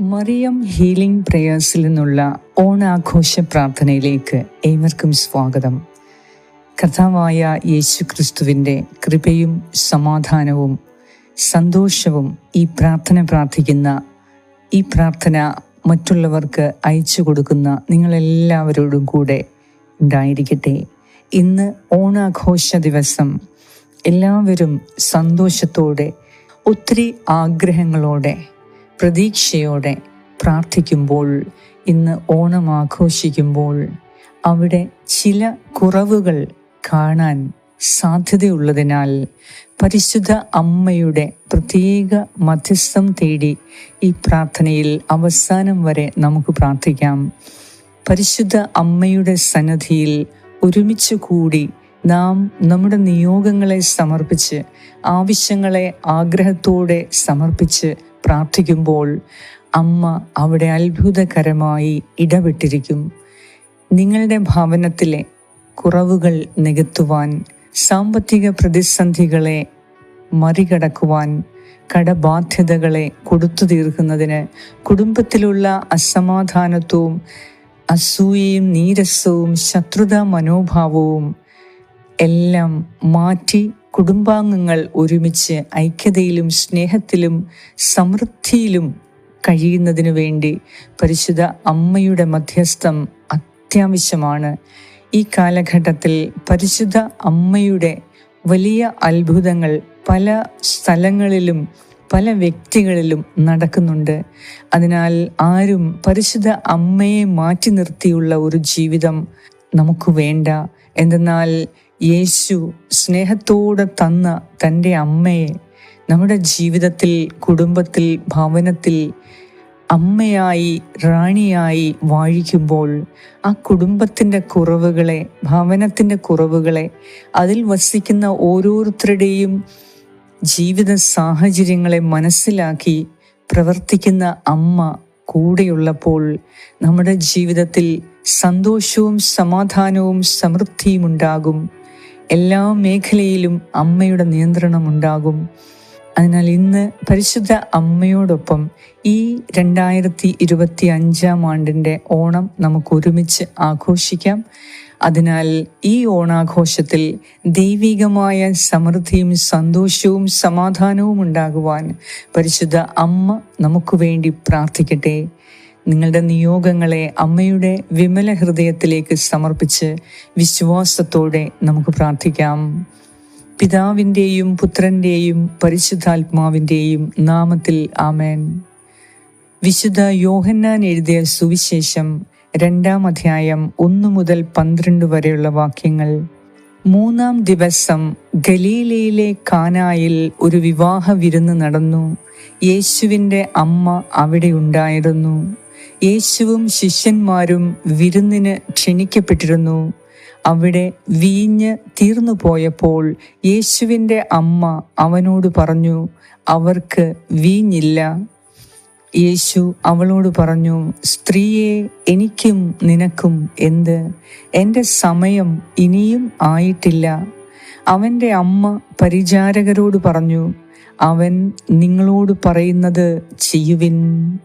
Mariyam healing പ്രേയേഴ്സിൽ നിന്നുള്ള ഓണാഘോഷ പ്രാർത്ഥനയിലേക്ക് ഏവർക്കും സ്വാഗതം. കഥാവായ യേശു ക്രിസ്തുവിന്റെ കൃപയും സമാധാനവും സന്തോഷവും ഈ പ്രാർത്ഥന പ്രാർത്ഥിക്കുന്ന ഈ പ്രാർത്ഥന മറ്റുള്ളവർക്ക് അയച്ചു കൊടുക്കുന്ന നിങ്ങളെല്ലാവരോടും കൂടെ ഉണ്ടായിരിക്കട്ടെ. ഇന്ന് ഓണാഘോഷ ദിവസം എല്ലാവരും സന്തോഷത്തോടെ ഒത്തിരി ആഗ്രഹങ്ങളോടെ പ്രതീക്ഷയോടെ പ്രാർത്ഥിക്കുമ്പോൾ ഇന്ന് ഓണം ആഘോഷിക്കുമ്പോൾ അവിടെ ചില കുറവുകൾ കാണാൻ സാധ്യതയുള്ളതിനാൽ പരിശുദ്ധ അമ്മയുടെ പ്രത്യേക മധ്യസ്ഥം തേടി ഈ പ്രാർത്ഥനയിൽ അവസാനം വരെ നമുക്ക് പ്രാർത്ഥിക്കാം. പരിശുദ്ധ അമ്മയുടെ സന്നദ്ധിയിൽ ഒരുമിച്ച് കൂടി നാം നമ്മുടെ നിയോഗങ്ങളെ സമർപ്പിച്ച് ആവശ്യങ്ങളെ ആഗ്രഹത്തോടെ സമർപ്പിച്ച് പ്രാർത്ഥിക്കുമ്പോൾ അമ്മ അവിടെ അത്ഭുതകരമായി ഇടപെട്ടിരിക്കും. നിങ്ങളുടെ ഭവനത്തിലെ കുറവുകൾ നികത്തുവാൻ സാമ്പത്തിക പ്രതിസന്ധികളെ മറികടക്കുവാൻ കടബാധ്യതകളെ കൊടുത്തു തീർക്കുന്നതിന് കുടുംബത്തിലുള്ള അസമാധാനത്വവും അസൂയയും നീരസവും ശത്രുതാ മനോഭാവവും എല്ലാം മാറ്റി കുടുംബാംഗങ്ങൾ ഒരുമിച്ച് ഐക്യതയിലും സ്നേഹത്തിലും സമൃദ്ധിയിലും കഴിയുന്നതിനു വേണ്ടി പരിശുദ്ധ അമ്മയുടെ മധ്യസ്ഥം അത്യാവശ്യമാണ്. ഈ കാലഘട്ടത്തിൽ പരിശുദ്ധ അമ്മയുടെ വലിയ അത്ഭുതങ്ങൾ പല സ്ഥലങ്ങളിലും പല വ്യക്തികളിലും നടക്കുന്നുണ്ട്. അതിനാൽ ആരും പരിശുദ്ധ അമ്മയെ മാറ്റി നിർത്തിയുള്ള ഒരു ജീവിതം നമുക്ക് വേണ്ട. എന്തെന്നാൽ യേശു സ്നേഹത്തോടെ തന്ന തന്റെ അമ്മയെ നമ്മുടെ ജീവിതത്തിൽ കുടുംബത്തിൽ ഭവനത്തിൽ അമ്മയായി റാണിയായി വാഴിക്കുമ്പോൾ ആ കുടുംബത്തിന്റെ കുറവുകളെ ഭവനത്തിന്റെ കുറവുകളെ അതിൽ വസിക്കുന്ന ഓരോരുത്തരുടെയും ജീവിത സാഹചര്യങ്ങളെ മനസ്സിലാക്കി പ്രവർത്തിക്കുന്ന അമ്മ കൂടെയുള്ളപ്പോൾ നമ്മുടെ ജീവിതത്തിൽ സന്തോഷവും സമാധാനവും സമൃദ്ധിയും ഉണ്ടാകും. എല്ലാ മേഖലയിലും അമ്മയുടെ നിയന്ത്രണം ഉണ്ടാകും. അതിനാൽ ഇന്ന് പരിശുദ്ധ അമ്മയോടൊപ്പം ഈ രണ്ടായിരത്തി ഇരുപത്തി അഞ്ചാം ആണ്ടിന്റെ ഓണം നമുക്ക് ഒരുമിച്ച് ആഘോഷിക്കാം. അതിനാൽ ഈ ഓണാഘോഷത്തിൽ ദൈവികമായ സമൃദ്ധിയും സന്തോഷവും സമാധാനവും ഉണ്ടാകുവാൻ പരിശുദ്ധ അമ്മ നമുക്ക് വേണ്ടി പ്രാർത്ഥിക്കട്ടെ. നിങ്ങളുടെ നിയോഗങ്ങളെ അമ്മയുടെ വിമല ഹൃദയത്തിലേക്ക് സമർപ്പിച്ച് വിശ്വാസത്തോടെ നമുക്ക് പ്രാർത്ഥിക്കാം. പിതാവിന്റെയും പുത്രന്റെയും പരിശുദ്ധാത്മാവിന്റെയും നാമത്തിൽ ആമേൻ. വിശുദ്ധ യോഹന്നാൻ എഴുതിയ സുവിശേഷം രണ്ടാം അധ്യായം ഒന്നു മുതൽ പന്ത്രണ്ട് വരെയുള്ള വാക്യങ്ങൾ. മൂന്നാം ദിവസം ഗലീലയിലെ കാനായിൽ ഒരു വിവാഹ വിരുന്ന് നടന്നു. യേശുവിന്റെ അമ്മ അവിടെ ഉണ്ടായിരുന്നു. യേശുവും ശിഷ്യന്മാരും വിരുന്നിന് ക്ഷണിക്കപ്പെട്ടിരുന്നു. അവിടെ വീഞ്ഞ് തീർന്നു പോയപ്പോൾ യേശുവിന്റെ അമ്മ അവനോട് പറഞ്ഞു അവർക്ക് വീഞ്ഞില്ല. യേശു അവളോട് പറഞ്ഞു സ്ത്രീയെ എനിക്കും നിനക്കും എന്ത്? എന്റെ സമയം ഇനിയും ആയിട്ടില്ല. അവന്റെ അമ്മ പരിചാരകരോട് പറഞ്ഞു അവൻ നിങ്ങളോട് പറയുന്നത് ചെയ്യുവിൻ.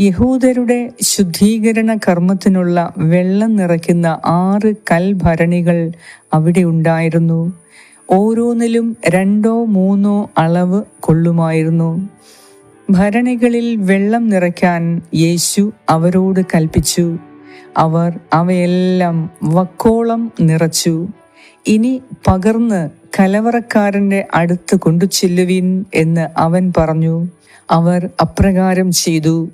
യഹൂദരുടെ ശുദ്ധീകരണ കർമ്മത്തിനുള്ള വെള്ളം നിറയ്ക്കുന്ന ആറ് കൽഭരണികൾ അവിടെ ഉണ്ടായിരുന്നു. ഓരോന്നിലും രണ്ടോ മൂന്നോ അളവ് കൊള്ളുമായിരുന്നു. ഭരണികളിൽ വെള്ളം നിറയ്ക്കാൻ യേശു അവരോട് കൽപ്പിച്ചു. അവർ അവയെല്ലാം വക്കോളം നിറച്ചു. ഇനി പകർന്ന് കലവറക്കാരന്റെ അടുത്ത് കൊണ്ടു ചെല്ലുവിൻ എന്ന് അവൻ പറഞ്ഞു. അവർ അപ്രകാരം ചെയ്തു.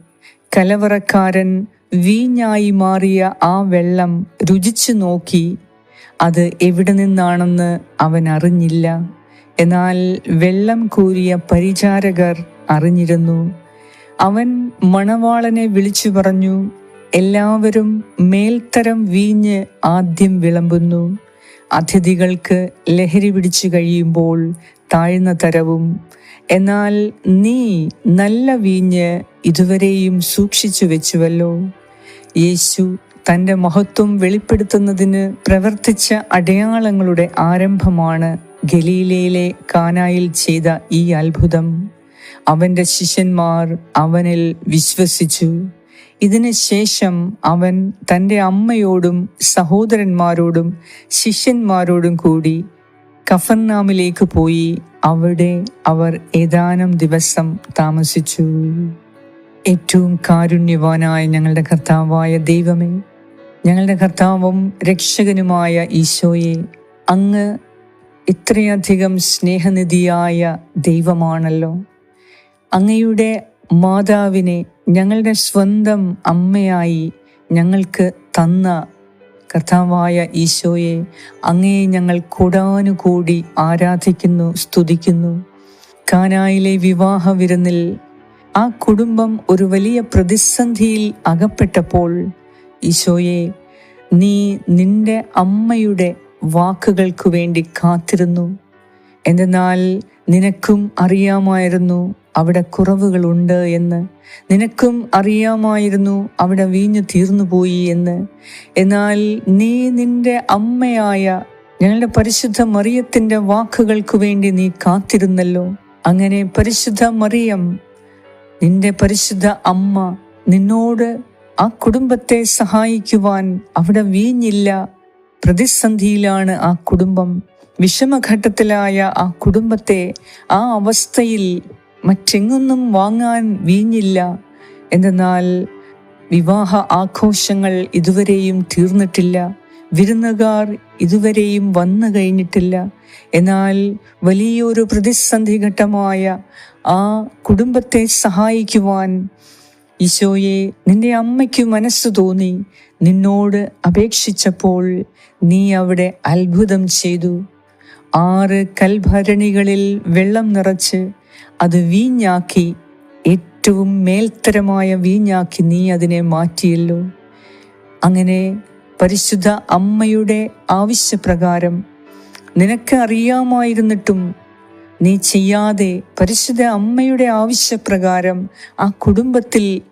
കലവറക്കാരൻ വീഞ്ഞായി മാറിയ ആ വെള്ളം രുചിച്ചു നോക്കി അത് എവിടെ നിന്നാണെന്ന് അവൻ അറിഞ്ഞില്ല. എന്നാൽ വെള്ളം കൂരിയ പരിചാരകർ അറിഞ്ഞിരുന്നു. അവൻ മണവാളനെ വിളിച്ചു പറഞ്ഞു എല്ലാവരും മേൽത്തരം വീഞ്ഞ് ആദ്യം വിളമ്പുന്നു. അതിഥികൾക്ക് ലഹരി പിടിച്ചു കഴിയുമ്പോൾ താഴ്ന്ന തരവും എന്നാൽ നീ നല്ല വീഞ്ഞ് ഇതുവരെയും സൂക്ഷിച്ചു വെച്ചുവല്ലോ. യേശു തന്റെ മഹത്വം വെളിപ്പെടുത്തുന്നതിന് പ്രവർത്തിച്ച അടയാളങ്ങളുടെ ആരംഭമാണ് ഗലീലയിലെ കാനായിൽ ചെയ്ത ഈ അത്ഭുതം. അവന്റെ ശിഷ്യന്മാർ അവനിൽ വിശ്വസിച്ചു. ഇതിന് ശേഷം അവൻ തന്റെ അമ്മയോടും സഹോദരന്മാരോടും ശിഷ്യന്മാരോടും കൂടി കഫർനാമിലേക്ക് പോയി അവിടെ അവർ ഏതാനും ദിവസം താമസിച്ചു. ഏറ്റവും കാരുണ്യവാനായ ഞങ്ങളുടെ കർത്താവായ ദൈവമേ ഞങ്ങളുടെ കർത്താവും രക്ഷകനുമായ ഈശോയെ അങ്ങ് ഇത്രയധികം സ്നേഹനിധിയായ ദൈവമാണല്ലോ. അങ്ങയുടെ മാതാവിനെ ഞങ്ങളുടെ സ്വന്തം അമ്മയായി ഞങ്ങൾക്ക് തന്ന കർത്താവായ ഈശോയെ അങ്ങേ ഞങ്ങൾ കൂടാനുകൂടി ആരാധിക്കുന്നു സ്തുതിക്കുന്നു. കാനായിലെ വിവാഹ വിരുന്നിൽ ആ കുടുംബം ഒരു വലിയ പ്രതിസന്ധിയിൽ അകപ്പെട്ടപ്പോൾ ഈശോയെ നീ നിന്റെ അമ്മയുടെ വാക്കുകൾക്ക് വേണ്ടി കാത്തിരുന്നു. എന്തെന്നാൽ നിനക്കും അറിയാമായിരുന്നു അവിടെ കുറവുകളുണ്ട് എന്ന് നിനക്കും അറിയാമായിരുന്നു അവിടെ വീഞ്ഞു തീർന്നുപോയി എന്ന്. എന്നാൽ നീ നിന്റെ അമ്മയായ ഞങ്ങളുടെ പരിശുദ്ധ മറിയത്തിന്റെ വാക്കുകൾക്ക് വേണ്ടി നീ കാത്തിരുന്നല്ലോ. അങ്ങനെ പരിശുദ്ധ മറിയം നിന്റെ പരിശുദ്ധ അമ്മ നിന്നോട് ആ കുടുംബത്തെ സഹായിക്കുവാൻ അവിടെ വീഞ്ഞില്ല. പ്രതിസന്ധിയിലാണ് ആ കുടുംബം. വിഷമഘട്ടത്തിലായ ആ കുടുംബത്തെ ആ അവസ്ഥയിൽ മറ്റെങ്ങൊന്നും വാങ്ങാൻ വീഞ്ഞില്ല. എന്തെന്നാൽ വിവാഹ ആഘോഷങ്ങൾ ഇതുവരെയും തീർന്നിട്ടില്ല. വിരുന്നുകാർ ഇതുവരെയും വന്നു കഴിഞ്ഞിട്ടില്ല. എന്നാൽ വലിയൊരു പ്രതിസന്ധി ഘട്ടമായ ആ കുടുംബത്തെ സഹായിക്കുവാൻ ഈശോയെ നിന്റെ അമ്മയ്ക്ക് മനസ്സ് തോന്നി. നിന്നോട് അപേക്ഷിച്ചപ്പോൾ നീ അവിടെ അത്ഭുതം ചെയ്തു. ആറ് കൽഭരണികളിൽ വെള്ളം നിറച്ച് അത് വീഞ്ഞാക്കി. ഏറ്റവും മേൽത്തരമായ വീഞ്ഞാക്കി നീ അതിനെ മാറ്റിയല്ലോ. അങ്ങനെ പരിശുദ്ധ അമ്മയുടെ ആവശ്യപ്രകാരം നിനക്ക് അറിയാമായിരുന്നിട്ടും നീ ചെയ്യാതെ പരിശുദ്ധ അമ്മയുടെ ആവശ്യപ്രകാരം ആ കുടുംബത്തിൽ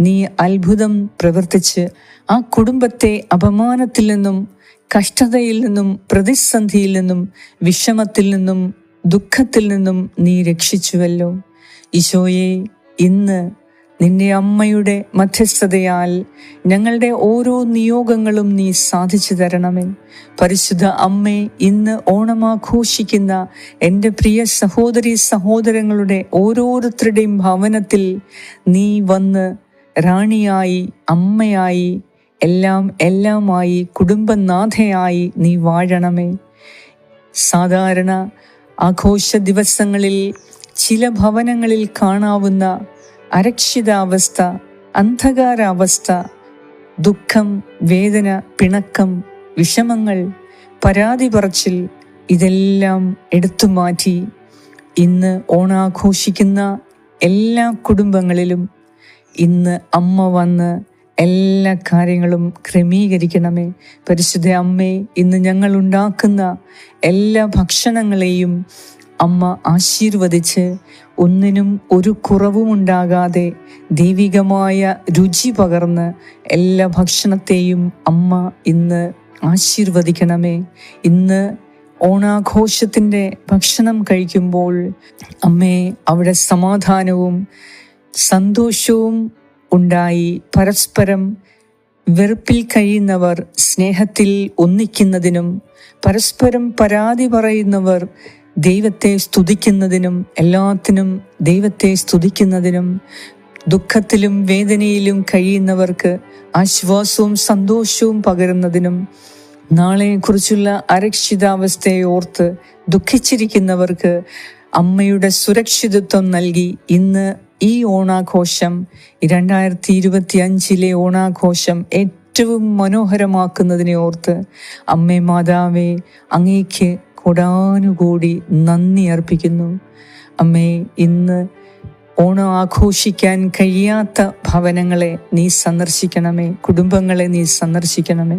നീ അത്ഭുതം പ്രവർത്തിച്ച് ആ കുടുംബത്തെ അപമാനത്തിൽ നിന്നും കഷ്ടതയിൽ നിന്നും പ്രതിസന്ധിയിൽ നിന്നും വിഷമത്തിൽ നിന്നും ദുഃഖത്തിൽ നിന്നും നീ രക്ഷിച്ചുവല്ലോ. ഈശോയെ ഇന്ന് നിന്റെ അമ്മയുടെ മധ്യസ്ഥതയാൽ ഞങ്ങളുടെ ഓരോ നിയോഗങ്ങളും നീ സാധിച്ചു തരണമേ. പരിശുദ്ധ അമ്മേ ഇന്ന് ഓണമാഘോഷിക്കുന്ന എന്റെ പ്രിയ സഹോദരി സഹോദരങ്ങളുടെ ഓരോരുത്തരുടെയും ഭവനത്തിൽ നീ വന്ന് റാണിയായി അമ്മയായി എല്ലാം എല്ലാമായി കുടുംബനാഥയായി നീ വാഴണമേ. സാധാരണ ആഘോഷ ദിവസങ്ങളിൽ ചില ഭവനങ്ങളിൽ കാണാവുന്ന അരക്ഷിതാവസ്ഥ അന്ധകാരാവസ്ഥ ദുഃഖം വേദന പിണക്കം വിഷമങ്ങൾ പരാതി പറച്ചിൽ ഇതെല്ലാം എടുത്തു മാറ്റി ഇന്ന് ഓണാഘോഷിക്കുന്ന എല്ലാ കുടുംബങ്ങളിലും ഇന്ന് അമ്മ വന്ന് എല്ലാ കാര്യങ്ങളും ക്രമീകരിക്കണമേ. പരിശുദ്ധ അമ്മേ ഇന്ന് ഞങ്ങൾ ഉണ്ടാക്കുന്ന എല്ലാ ഭക്ഷണങ്ങളെയും അമ്മ ആശീർവദിച്ച് ഒന്നിനും ഒരു കുറവും ഉണ്ടാകാതെ ദൈവികമായ രുചി പകർന്ന് എല്ലാ ഭക്ഷണത്തെയും അമ്മ ഇന്ന് ആശീർവദിക്കണമേ. ഇന്ന് ഓണാഘോഷത്തിന്റെ ഭക്ഷണം കഴിക്കുമ്പോൾ അമ്മേ അവിടെ സമാധാനവും സന്തോഷവും ഉണ്ടായി. പരസ്പരം വെറുപ്പിൽ കഴിയുന്നവർ സ്നേഹത്തിൽ ഒന്നിക്കുന്നതിനും പരസ്പരം പരാതി പറയുന്നവർ ദൈവത്തെ സ്തുതിക്കുന്നതിനും എല്ലാത്തിനും ദൈവത്തെ സ്തുതിക്കുന്നതിനും ദുഃഖത്തിലും വേദനയിലും കഴിയുന്നവർക്ക് ആശ്വാസവും സന്തോഷവും പകരുന്നതിനും നാളെക്കുറിച്ചുള്ള അരക്ഷിതാവസ്ഥയെ ഓർത്ത് ദുഃഖിച്ചിരിക്കുന്നവർക്ക് അമ്മയുടെ സുരക്ഷിതത്വം നൽകി ഇന്ന് ഈ ഓണാഘോഷം രണ്ടായിരത്തി ഇരുപത്തി അഞ്ചിലെ ഓണാഘോഷം ഏറ്റവും മനോഹരമാക്കുന്നതിനെ ഓർത്ത് അമ്മേ മാതാവേ അങ്ങേക്ക് കൊടാനുകൂടി നന്ദി അർപ്പിക്കുന്നു. അമ്മേ ഇന്ന് ഓണം ആഘോഷിക്കാൻ കഴിയാത്ത ഭവനങ്ങളെ നീ സന്ദർശിക്കണമേ. കുടുംബങ്ങളെ നീ സന്ദർശിക്കണമേ.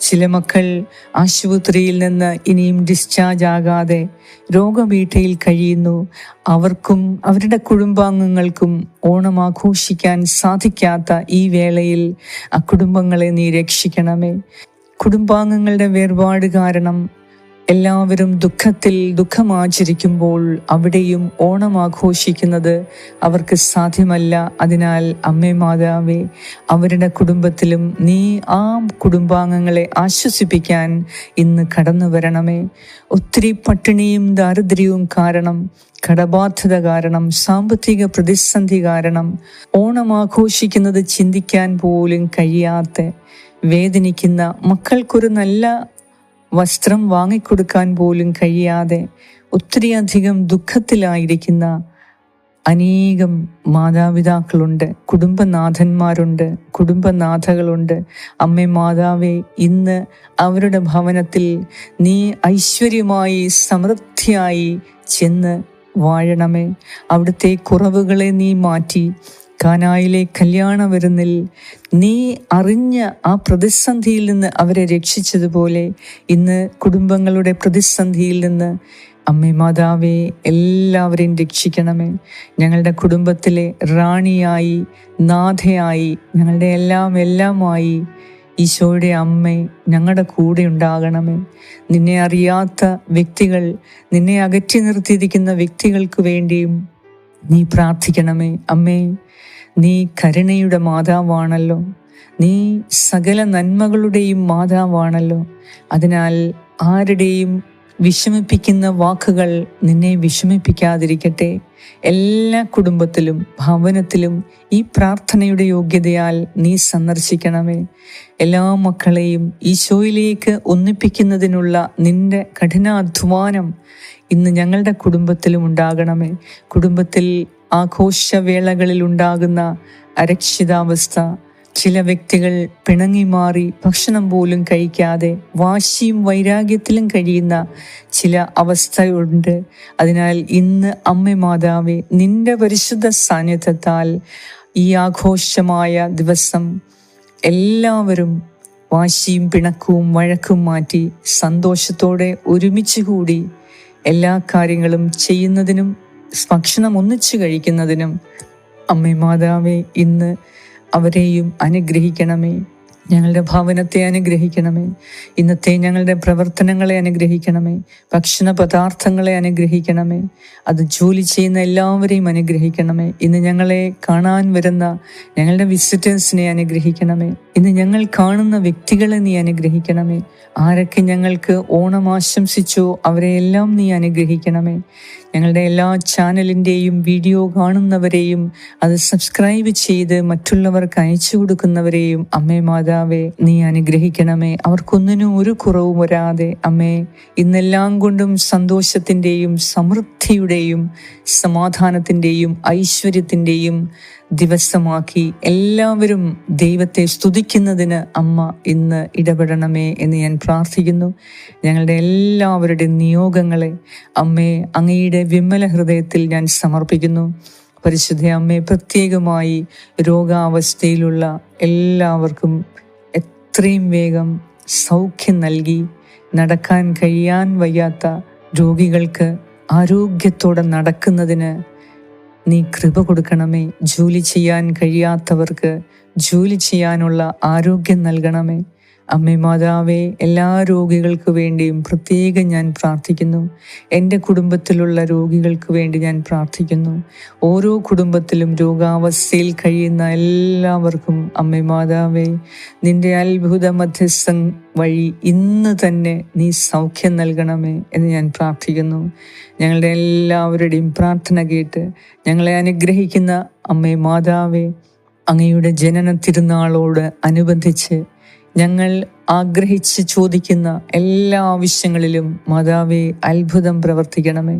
ചില മക്കൾ ആശുപത്രിയിൽ നിന്ന് ഇനിയും ഡിസ്ചാർജ് ആകാതെ രോഗവീട്ടയിൽ കഴിയുന്നു. അവർക്കും അവരുടെ കുടുംബാംഗങ്ങൾക്കും ഓണം ആഘോഷിക്കാൻ സാധിക്കാത്ത ഈ വേളയിൽ ആ കുടുംബങ്ങളെ നീ രക്ഷിക്കണമേ. കുടുംബാംഗങ്ങളുടെ വേർപാട് കാരണം എല്ലാവരും ദുഃഖത്തിൽ ദുഃഖമാചരിക്കുമ്പോൾ അവിടെയും ഓണം ആഘോഷിക്കുന്നത് അവർക്ക് സാധ്യമല്ല. അതിനാൽ അമ്മേ മാതാവേ അവരുടെ കുടുംബത്തിലും നീ ആ കുടുംബാംഗങ്ങളെ ആശ്വസിപ്പിക്കാൻ ഇന്ന് കടന്നു വരണമേ. ഒത്തിരി പട്ടിണിയും ദാരിദ്ര്യവും കാരണം കടബാധ്യത കാരണം സാമ്പത്തിക പ്രതിസന്ധി കാരണം ഓണം ആഘോഷിക്കുന്നത് ചിന്തിക്കാൻ പോലും കഴിയാത്ത വേദനിക്കുന്ന മക്കൾക്കൊരു നല്ല വസ്ത്രം വാങ്ങിക്കൊടുക്കാൻ പോലും കഴിയാതെ ഒത്തിരിയധികം ദുഃഖത്തിലായിരിക്കുന്ന അനേകം മാതാപിതാക്കളുണ്ട് കുടുംബനാഥന്മാരുണ്ട് കുടുംബനാഥകളുണ്ട്. അമ്മ മാതാവെ ഇന്ന് അവരുടെ ഭവനത്തിൽ നീ ഐശ്വര്യമായി സമൃദ്ധിയായി ചെന്ന് വാഴണമേ. അവിടുത്തെ കുറവുകളെ നീ മാറ്റി കാനായിലെ കല്യാണ വരുന്നിൽ നീ അറിഞ്ഞ ആ പ്രതിസന്ധിയിൽ നിന്ന് അവരെ രക്ഷിച്ചതുപോലെ ഇന്ന് കുടുംബങ്ങളുടെ പ്രതിസന്ധിയിൽ നിന്ന് അമ്മേ മാതാവേ എല്ലാവരെയും രക്ഷിക്കണമേ. ഞങ്ങളുടെ കുടുംബത്തിലെ റാണിയായി നാഥയായി ഞങ്ങളുടെ എല്ലാം എല്ലാമായി ഈശോയുടെ അമ്മ ഞങ്ങളുടെ കൂടെ ഉണ്ടാകണമേ. നിന്നെ അറിയാത്ത വ്യക്തികൾ നിന്നെ അകറ്റി നിർത്തിയിരിക്കുന്ന വ്യക്തികൾക്ക് വേണ്ടിയും നീ പ്രാർത്ഥിക്കണമേ. അമ്മേ നീ കരുണയുടെ മാതാവാണല്ലോ. നീ സകല നന്മകളുടെയും മാതാവാണല്ലോ. അതിനാൽ ആരുടെയും വിഷമിപ്പിക്കുന്ന വാക്കുകൾ നിന്നെ വിഷമിപ്പിക്കാതിരിക്കട്ടെ. എല്ലാ കുടുംബത്തിലും ഭവനത്തിലും ഈ പ്രാർത്ഥനയുടെ യോഗ്യതയാൽ നീ സന്ദർശിക്കണമേ. എല്ലാ മക്കളെയും ഈശോയിലേക്ക് ഒന്നിപ്പിക്കുന്നതിനുള്ള നിന്റെ കഠിനാധ്വാനം ഇന്ന് ഞങ്ങളുടെ കുടുംബത്തിലും ഉണ്ടാകണമേ. കുടുംബത്തിൽ ആഘോഷവേളകളിൽ ഉണ്ടാകുന്ന അരക്ഷിതാവസ്ഥ. ചില വ്യക്തികൾ പിണങ്ങി മാറി ഭക്ഷണം പോലും കഴിക്കാതെ വാശിയും വൈരാഗ്യത്തിലും കഴിയുന്ന ചില അവസ്ഥയുണ്ട്. അതിനാൽ ഇന്ന് അമ്മ മാതാവെ നിന്റെ പരിശുദ്ധ സാന്നിധ്യത്താൽ ഈ ആഘോഷമായ ദിവസം എല്ലാവരും വാശിയും പിണക്കവും വഴക്കും മാറ്റി സന്തോഷത്തോടെ ഒരുമിച്ച് കൂടി എല്ലാ കാര്യങ്ങളും ചെയ്യുന്നതിനും ഭക്ഷണം ഒന്നിച്ചു കഴിക്കുന്നതിനും അമ്മേ മാതാവേ ഇന്ന് അവരെയും അനുഗ്രഹിക്കണമേ. ഞങ്ങളുടെ ഭവനത്തെ അനുഗ്രഹിക്കണമേ. ഇന്നത്തെ ഞങ്ങളുടെ പ്രവർത്തനങ്ങളെ അനുഗ്രഹിക്കണമേ. ഭക്ഷണ പദാർത്ഥങ്ങളെ അനുഗ്രഹിക്കണമേ. അത് ജോലി ചെയ്യുന്ന എല്ലാവരെയും അനുഗ്രഹിക്കണമേ. ഇന്ന് ഞങ്ങളെ കാണാൻ വരുന്ന ഞങ്ങളുടെ വിസിറ്റേഴ്സിനെ അനുഗ്രഹിക്കണമേ. ഇന്ന് ഞങ്ങൾ കാണുന്ന വ്യക്തികളെ നീ അനുഗ്രഹിക്കണമേ. ആരൊക്കെ ഞങ്ങൾക്ക് ഓണം ആശംസിച്ചോ അവരെയെല്ലാം നീ അനുഗ്രഹിക്കണമേ. ഞങ്ങളുടെ എല്ലാ ചാനലിന്റെയും വീഡിയോ കാണുന്നവരെയും അത് സബ്സ്ക്രൈബ് ചെയ്ത് മറ്റുള്ളവർക്ക് അയച്ചു കൊടുക്കുന്നവരെയും അമ്മേ മാതാവേ നീ അനുഗ്രഹിക്കണമേ. അവർക്കൊന്നിനും ഒരു കുറവും വരാതെ അമ്മേ ഇന്നെല്ലാം കൊണ്ടും സന്തോഷത്തിന്റെയും സമൃദ്ധിയുടെയും സമാധാനത്തിന്റെയും ഐശ്വര്യത്തിന്റെയും ദിവസമാക്കി എല്ലാവരും ദൈവത്തെ സ്തുതിക്കുന്നതിന് അമ്മ ഇന്ന് ഇടപെടണമേ എന്ന് ഞാൻ പ്രാർത്ഥിക്കുന്നു. ഞങ്ങളുടെ എല്ലാവരുടെ നിയോഗങ്ങളെ അമ്മേ അങ്ങയുടെ വിമല ഹൃദയത്തിൽ ഞാൻ സമർപ്പിക്കുന്നു. പരിശുദ്ധ അമ്മയെ പ്രത്യേകമായി രോഗാവസ്ഥയിലുള്ള എല്ലാവർക്കും എത്രയും വേഗം സൗഖ്യം നൽകി നടക്കാൻ കഴിയാൻ വയ്യാത്ത രോഗികൾക്ക് ആരോഗ്യത്തോടെ നടക്കുന്നതിന് നീ കൃപ കൊടുക്കണമേ. ജോലി ചെയ്യാൻ കഴിയാത്തവർക്ക് ജോലി ചെയ്യാനുള്ള ആരോഗ്യം നൽകണമേ. അമ്മേ മാതാവേ എല്ലാ രോഗികൾക്ക് വേണ്ടിയും പ്രത്യേകം ഞാൻ പ്രാർത്ഥിക്കുന്നു. എന്റെ കുടുംബത്തിലുള്ള രോഗികൾക്ക് വേണ്ടി ഞാൻ പ്രാർത്ഥിക്കുന്നു. ഓരോ കുടുംബത്തിലും രോഗാവസ്ഥയിൽ കഴിയുന്ന എല്ലാവർക്കും അമ്മേ മാതാവേ നിന്റെ അത്ഭുത മധ്യസ്ഥം വഴി ഇന്ന് തന്നെ നീ സൗഖ്യം നൽകണമേ എന്ന് ഞാൻ പ്രാർത്ഥിക്കുന്നു. ഞങ്ങളുടെ എല്ലാവരുടെയും പ്രാർത്ഥന കേട്ട് ഞങ്ങളെ അനുഗ്രഹിക്കുന്ന അമ്മേ മാതാവേ അങ്ങയുടെ ജനന തിരുനാളോട് അനുബന്ധിച്ച് ഞങ്ങൾ ആഗ്രഹിച്ച് ചോദിക്കുന്ന എല്ലാ ആവശ്യങ്ങളിലും മാതാവെ അത്ഭുതം പ്രവർത്തിക്കണമേ.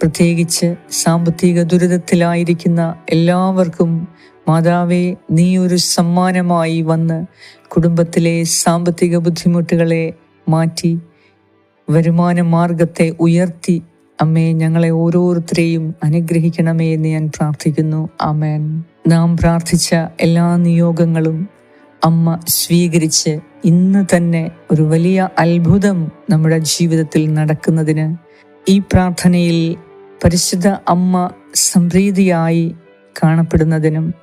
പ്രത്യേകിച്ച് സാമ്പത്തിക ദുരിതത്തിലായിരിക്കുന്ന എല്ലാവർക്കും മാതാവെ നീ ഒരു സമ്മാനമായി വന്ന് കുടുംബത്തിലെ സാമ്പത്തിക ബുദ്ധിമുട്ടുകളെ മാറ്റി വരുമാന മാർഗത്തെ ഉയർത്തി. അമ്മേ ഞങ്ങളെ ഓരോരുത്തരെയും അനുഗ്രഹിക്കണമേ എന്ന് ഞാൻ പ്രാർത്ഥിക്കുന്നു. അമേൻ നാം പ്രാർത്ഥിച്ച എല്ലാ നിയോഗങ്ങളും അമ്മ സ്വീകരിച്ച് ഇന്ന് തന്നെ ഒരു വലിയ അത്ഭുതം നമ്മുടെ ജീവിതത്തിൽ നടക്കുന്നതിന് ഈ പ്രാർത്ഥനയിൽ പരിശുദ്ധ അമ്മ സംപ്രീതിയായി കാണപ്പെടുന്നതിനും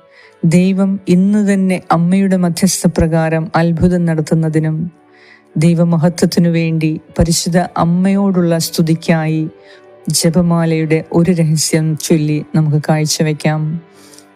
ദൈവം ഇന്ന് തന്നെ അമ്മയുടെ മധ്യസ്ഥ പ്രകാരം അത്ഭുതം നടത്തുന്നതിനും ദൈവമഹത്വത്തിനു വേണ്ടി പരിശുദ്ധ അമ്മയോടുള്ള സ്തുതിക്കായി ജപമാലയുടെ ഒരു രഹസ്യം ചൊല്ലി നമുക്ക് കാഴ്ചവെക്കാം.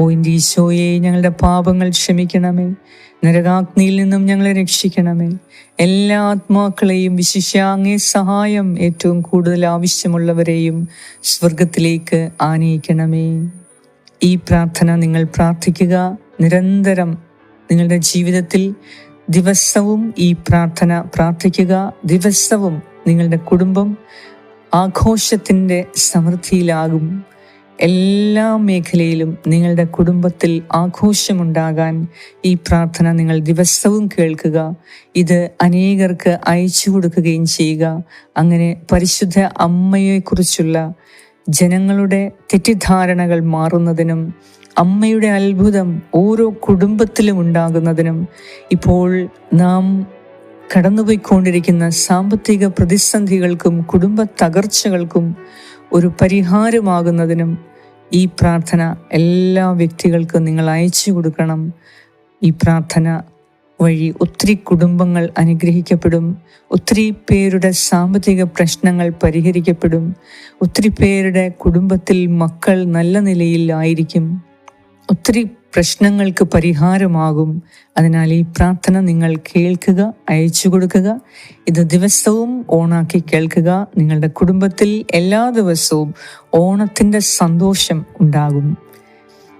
ഓ എന്റെ ഞങ്ങളുടെ പാപങ്ങൾ ക്ഷമിക്കണമേ. നരകാഗ്നിയിൽ നിന്നും ഞങ്ങളെ രക്ഷിക്കണമേ. എല്ലാ ആത്മാക്കളെയും വിശിഷ്യാങ്ങേ സഹായം ഏറ്റവും കൂടുതൽ ആവശ്യമുള്ളവരെയും സ്വർഗത്തിലേക്ക് ആനയിക്കണമേ. ഈ പ്രാർത്ഥന നിങ്ങൾ പ്രാർത്ഥിക്കുക. നിരന്തരം നിങ്ങളുടെ ജീവിതത്തിൽ ദിവസവും ഈ പ്രാർത്ഥന പ്രാർത്ഥിക്കുക. ദിവസവും നിങ്ങളുടെ കുടുംബം ആഘോഷത്തിന്റെ സമൃദ്ധിയിലാകും. എല്ലാ മേഖലയിലും നിങ്ങളുടെ കുടുംബത്തിൽ ആഘോഷമുണ്ടാകാൻ ഈ പ്രാർത്ഥന നിങ്ങൾ ദിവസവും കേൾക്കുക. ഇത് അനേകർക്ക് അയച്ചു കൊടുക്കുകയും ചെയ്യുക. അങ്ങനെ പരിശുദ്ധ അമ്മയെക്കുറിച്ചുള്ള ജനങ്ങളുടെ തെറ്റിദ്ധാരണകൾ മാറുന്നതിനും അമ്മയുടെ അത്ഭുതം ഓരോ കുടുംബത്തിലും ഉണ്ടാകുന്നതിനും ഇപ്പോൾ നാം കടന്നുപോയിക്കൊണ്ടിരിക്കുന്ന സാമ്പത്തിക പ്രതിസന്ധികൾക്കും കുടുംബ തകർച്ചകൾക്കും ഒരു പരിഹാരമാകുന്നതിനും ഈ പ്രാർത്ഥന എല്ലാ വ്യക്തികൾക്കും നിങ്ങൾ അയച്ചു കൊടുക്കണം. ഈ പ്രാർത്ഥന വഴി ഒത്തിരി കുടുംബങ്ങൾ അനുഗ്രഹിക്കപ്പെടും. ഒത്തിരി പേരുടെ സാമ്പത്തിക പ്രശ്നങ്ങൾ പരിഹരിക്കപ്പെടും. ഒത്തിരി പേരുടെ കുടുംബത്തിൽ മക്കൾ നല്ല നിലയിലായിരിക്കും ഒത്തിരി പ്രശ്നങ്ങൾക്ക് പരിഹാരമാകും. അതിനാൽ ഈ പ്രാർത്ഥന നിങ്ങൾ കേൾക്കുക അയച്ചു കൊടുക്കുക. ഇത് ദിവസവും ഓണാക്കി കേൾക്കുക. നിങ്ങളുടെ കുടുംബത്തിൽ എല്ലാ ദിവസവും ഓണത്തിന്റെ സന്തോഷം ഉണ്ടാകും.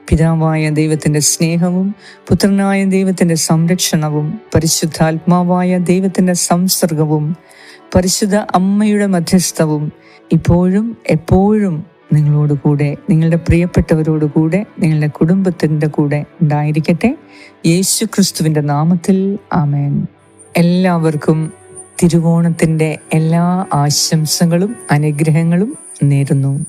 പിതാവായ ദൈവത്തിന്റെ സ്നേഹവും പുത്രനായ ദൈവത്തിന്റെ സംരക്ഷണവും പരിശുദ്ധാത്മാവായ ദൈവത്തിന്റെ സംസർഗവും പരിശുദ്ധ അമ്മയുടെ മധ്യസ്ഥവും ഇപ്പോഴും എപ്പോഴും നിങ്ങളോട് കൂടെ നിങ്ങളുടെ പ്രിയപ്പെട്ടവരോട് കൂടെ നിങ്ങളുടെ കുടുംബത്തിന്റെ കൂടെ ഉണ്ടായിരിക്കട്ടെ. യേശു ക്രിസ്തുവിന്റെ നാമത്തിൽ ആമേൻ. എല്ലാവർക്കും തിരുവോണത്തിന്റെ എല്ലാ ആശംസകളും അനുഗ്രഹങ്ങളും നേരുന്നു.